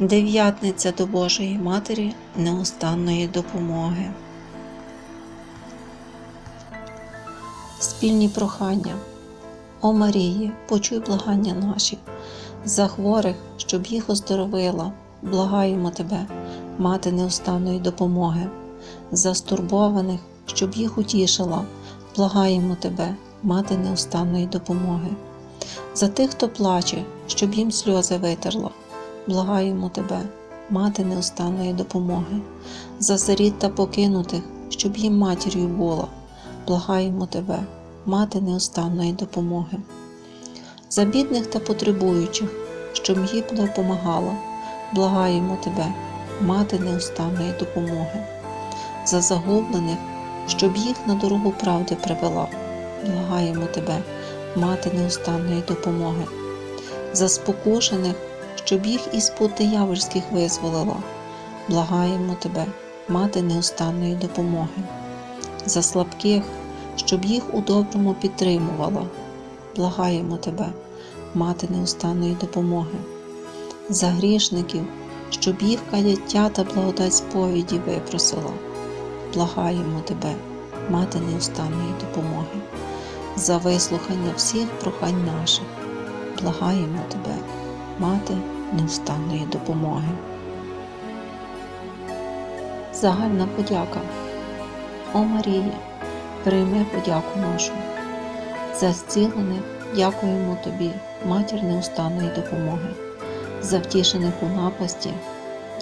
Дев'ятниця до Божої Матері неустанної допомоги. Спільні прохання. О Марії, почуй благання наші, за хворих, щоб їх оздоровила, благаємо Тебе, мати неустанної допомоги, за стурбованих, щоб їх утішила, благаємо Тебе, мати неустанної допомоги, за тих, хто плаче, щоб їм сльози витерла, благаємо Тебе, мати неустанної допомоги, за сиріт та покинутих, щоб їм матір'ю була, благаємо Тебе, мати неустанної допомоги, за бідних та потребуючих, щоб їм допомагала, благаємо Тебе, мати неустанної допомоги, за загублених, щоб їх на дорогу правди привела, благаємо Тебе, мати неустанної допомоги, за спокушених, щоб їх із пут диявольських визволила, благаємо Тебе, мати неустанної допомоги, за слабких, щоб їх у доброму підтримувала, благаємо Тебе, мати неустанної допомоги, за грішників, щоб їх каяття та благодать сповіді випросила, благаємо Тебе, мати неустанної допомоги, за вислухання всіх прохань наших, благаємо Тебе, мати неустанної допомоги. Загальна подяка. О Марія, прийми подяку нашу. За зцілених дякуємо Тобі, матір неустанної допомоги. За втішених у напасті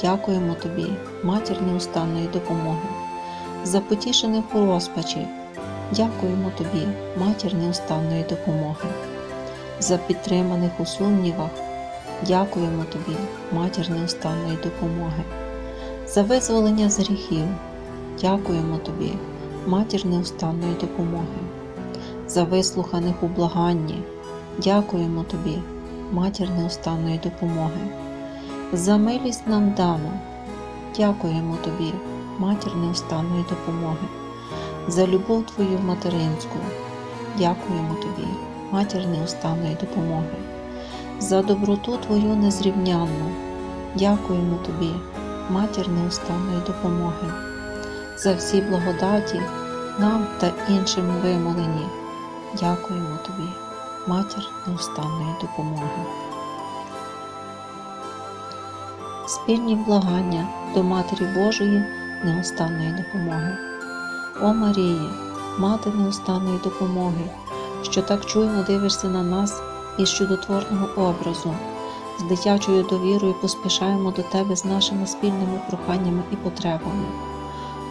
дякуємо Тобі, матір неустанної допомоги. За потішених у розпачі дякуємо Тобі, матір неустанної допомоги. За підтриманих у сумнівах дякуємо Тобі, матір неустанної допомоги. За визволення з гріхів дякуємо Тобі, матір неустанної допомоги. За вислуханих у благанні дякуємо Тобі, матір неустанної допомоги. За милість нам дану дякуємо Тобі, матір неустанної допомоги. За любов Твою материнську дякуємо Тобі, матір неустанної допомоги. За доброту Твою незрівнянну дякуємо Тобі, матір неустанної допомоги. За всі благодаті нам та іншим вимолені. Дякуємо Тобі, матір неустанної допомоги. Спільні благання до Матері Божої неустанної допомоги. О Марії, мати неустанної допомоги, що так чуйно дивишся на нас із чудотворного образу, з дитячою довірою поспішаємо до Тебе з нашими спільними проханнями і потребами.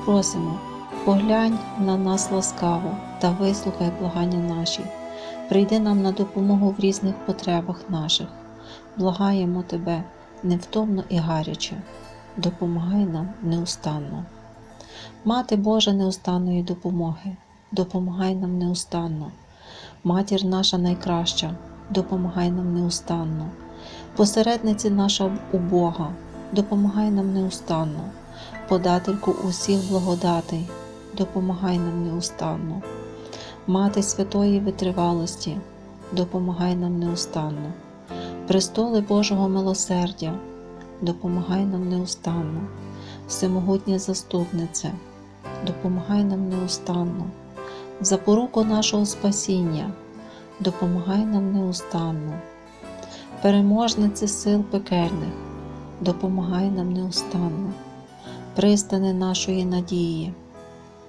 Просимо, поглянь на нас ласкаво та вислухай благання наші. Прийди нам на допомогу в різних потребах наших. Благаємо Тебе невтомно і гаряче, допомагай нам неустанно. Мати Божа неустанної допомоги, допомагай нам неустанно. Матір наша найкраща, допомагай нам неустанно. Посередниці наша у Бога, допомагай нам неустанно. Подательку усіх благодатей, допомагай нам неустанно. Мати святої витривалості, допомагай нам неустанно. Престоли Божого милосердя, допомагай нам неустанно. Всемогутня заступниця, допомагай нам неустанно. Запоруку нашого спасіння, допомагай нам неустанно. Переможниці сил пекельних, допомагай нам неустанно. Пристани нашої надії,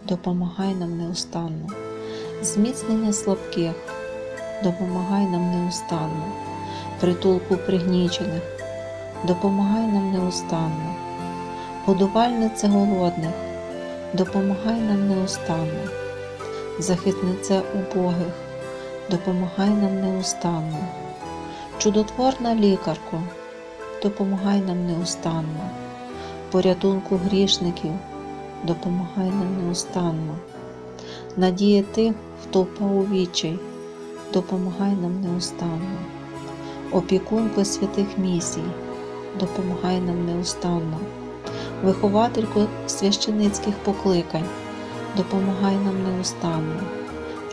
допомагай нам неустанно. Зміцнення слабких, допомагай нам неустанно. Притулку пригнічених, допомагай нам неустанно. Годувальниця голодних, допомагай нам неустанно. Захисниця убогих, допомагай нам неустанно. Чудотворна лікарко, допомагай нам неустанно. Порятунку грішників, допомагай нам неустанно. Надія тих, хто впав у відчай, допомагай нам неустанно. Опікунко святих місій, допомагай нам неустанно. Вихователько священицьких покликань, допомагай нам неустанно,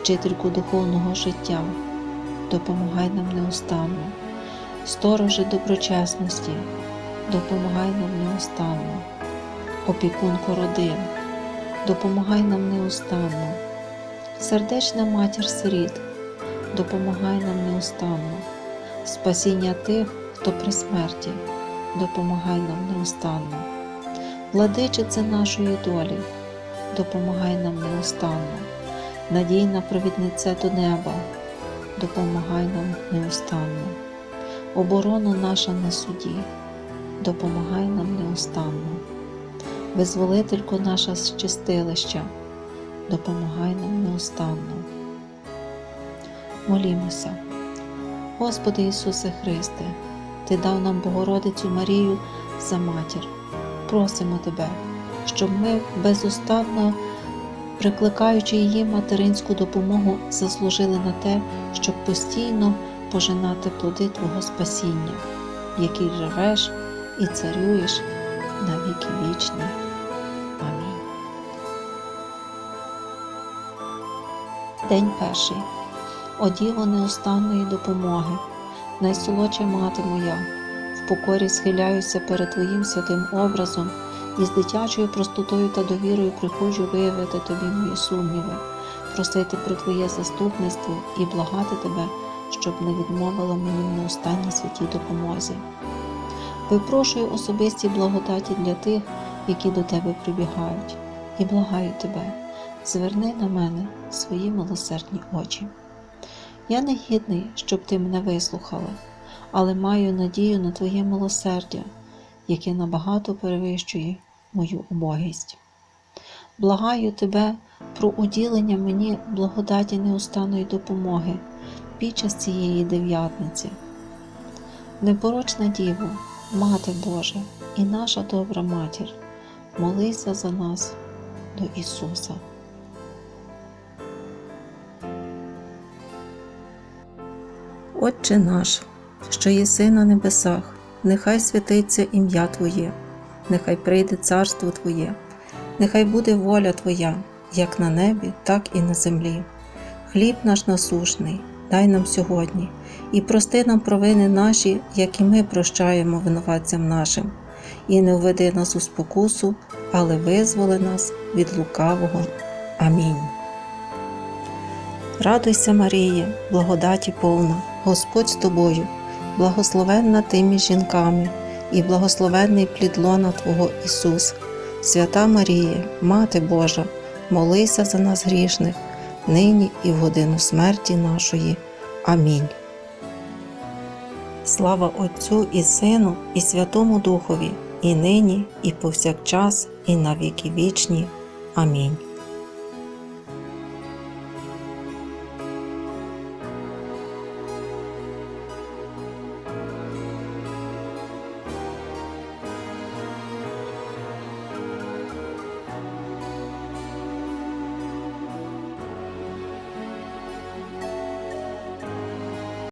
вчительку духовного життя, допомагай нам неустанно, сторожи доброчесності, допомагай нам неустанно. Опікунко родин, допомагай нам неустанно. Сердечна матір сиріт, допомагай нам неустанно. Спасіння тих, хто при смерті, допомагай нам неустанно. Владичице нашої долі, допомагай нам неустанно. Надійна провідниця до неба, допомагай нам неустанно. Оборону наша на суді, допомагай нам неустанно. Визволителько наша з чистилища, допомагай нам неустанно. Молімося. Господи Ісусе Христе, Ти дав нам Богородицю Марію за матір. Просимо Тебе, щоб ми безустанно, прикликаючи її материнську допомогу, заслужили на те, щоб постійно пожинати плоди Твого спасіння, в якій живеш і царюєш на віки вічні. День перший. О Діво неустанної допомоги, найсолодша мати моя, в покорі схиляюся перед Твоїм святим образом і з дитячою простотою та довірою приходжу виявити Тобі мої сумніви, просити про Твоє заступництво і благати Тебе, щоб не відмовила мені в неустанній святій допомозі. Випрошую особисті благодаті для тих, які до Тебе прибігають, і благаю Тебе, зверни на мене свої милосердні очі. Я не гідний, щоб ти мене вислухала, але маю надію на Твоє милосердя, яке набагато перевищує мою убогість. Благаю тебе про уділення мені благодаті неустанної допомоги під час цієї дев'ятниці. Непорочна Діво, Мати Божа і наша добра матір, молися за нас до Ісуса. Отче наш, що єси на небесах, нехай святиться ім'я Твоє, нехай прийде царство Твоє, нехай буде воля Твоя, як на небі, так і на землі. Хліб наш насушний, дай нам сьогодні, і прости нам провини наші, як і ми прощаємо винуватцям нашим, і не введи нас у спокусу, але визволи нас від лукавого. Амінь. Радуйся, Марія, благодаті повна, Господь з тобою, благословенна ти між жінками, і благословенний плід лона Твого Ісус. Свята Марія, Мати Божа, молися за нас грішних, нині і в годину смерті нашої. Амінь. Слава Отцю і Сину, і Святому Духові, і нині, і повсякчас, і на віки вічні. Амінь.